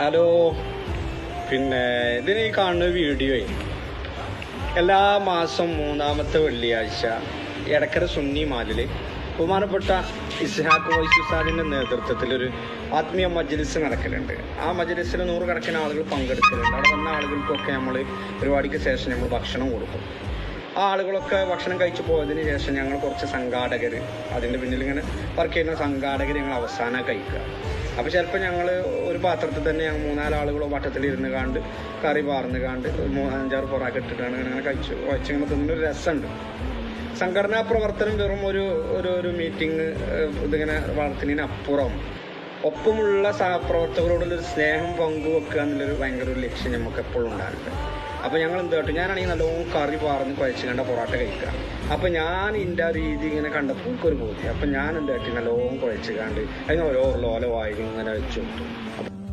Hello പിന്നെ ഇതിന് ഈ കാണുന്ന വീഡിയോയെ എല്ലാ മാസം മൂന്നാമത്തെ വെള്ളിയാഴ്ച എടക്കര സുന്നി മാലിൽ ബഹുമാനപ്പെട്ട ഇസ്ഹാഖ് വൈസുസാദിന്റെ നേതൃത്വത്തിലൊരു ആത്മീയ മജ്ലിസ് നടക്കലുണ്ട്. ആ മജ്ലിസിൽ നൂറുകണക്കിന് ആളുകൾ പങ്കെടുക്കലുണ്ട്. അവിടെ വന്ന ആളുകൾക്കൊക്കെ നമ്മൾ പരിപാടിക്ക് ശേഷം നമ്മൾ ഭക്ഷണം കൊടുക്കും. ആളുകളൊക്കെ ഭക്ഷണം കഴിച്ചു പോയതിന് ശേഷം ഞങ്ങൾ കുറച്ച് സംഘാടകർ അതിന്റെ പിന്നിൽ ഇങ്ങനെ വർക്ക് ചെയ്യുന്ന സംഘാടകർ ഞങ്ങൾ അവസാനം കഴിക്കുക. അപ്പോൾ ചിലപ്പോൾ ഞങ്ങൾ ഒരു പാത്രത്തിൽ തന്നെ ഞങ്ങൾ മൂന്നാൽ ആളുകൾ വട്ടത്തിൽ ഇരുന്ന് കാണ്ട് കറി പാർന്ന് കാണ്ട് അഞ്ചാറ് പൊറാക്ക ഇട്ടിട്ടാണ് അങ്ങനെ കഴിച്ചു വച്ചിങ്ങനെ തിന്നൊരു രസമുണ്ട്. സംഘടനാ പ്രവർത്തനം വെറും ഒരു ഒരു ഒരു മീറ്റിംഗ് ഇതിങ്ങനെ വളർത്തുന്നതിന് അപ്പുറം ഒപ്പമുള്ള സഹപ്രവർത്തകരോടുള്ള ഒരു സ്നേഹം പങ്കുവെക്കുക എന്നുള്ളൊരു ഭയങ്കര ഒരു ലക്ഷ്യം നമുക്ക് എപ്പോഴും ഉണ്ടാകുന്നുണ്ട് അപ്പോൾ ഞങ്ങൾ എന്ത് കേട്ടോ? ഞാനാണെങ്കിൽ നല്ലോണം കറി പാർന്ന് കുഴച്ച് കണ്ട പൊറോട്ട കഴിക്കുക അപ്പോൾ ഞാൻ ഇന്റെ ആ രീതി ഇങ്ങനെ കണ്ടപ്പോൾ എനിക്കൊരു ബോധ്യം അപ്പോൾ ഞാൻ എന്ത് കേട്ടി നല്ലോണം കുഴച്ച് കണ്ട്. അതിന് ഓരോ ലോല വായിക്കും ഇങ്ങനെ വെച്ചു. കൊടുത്തു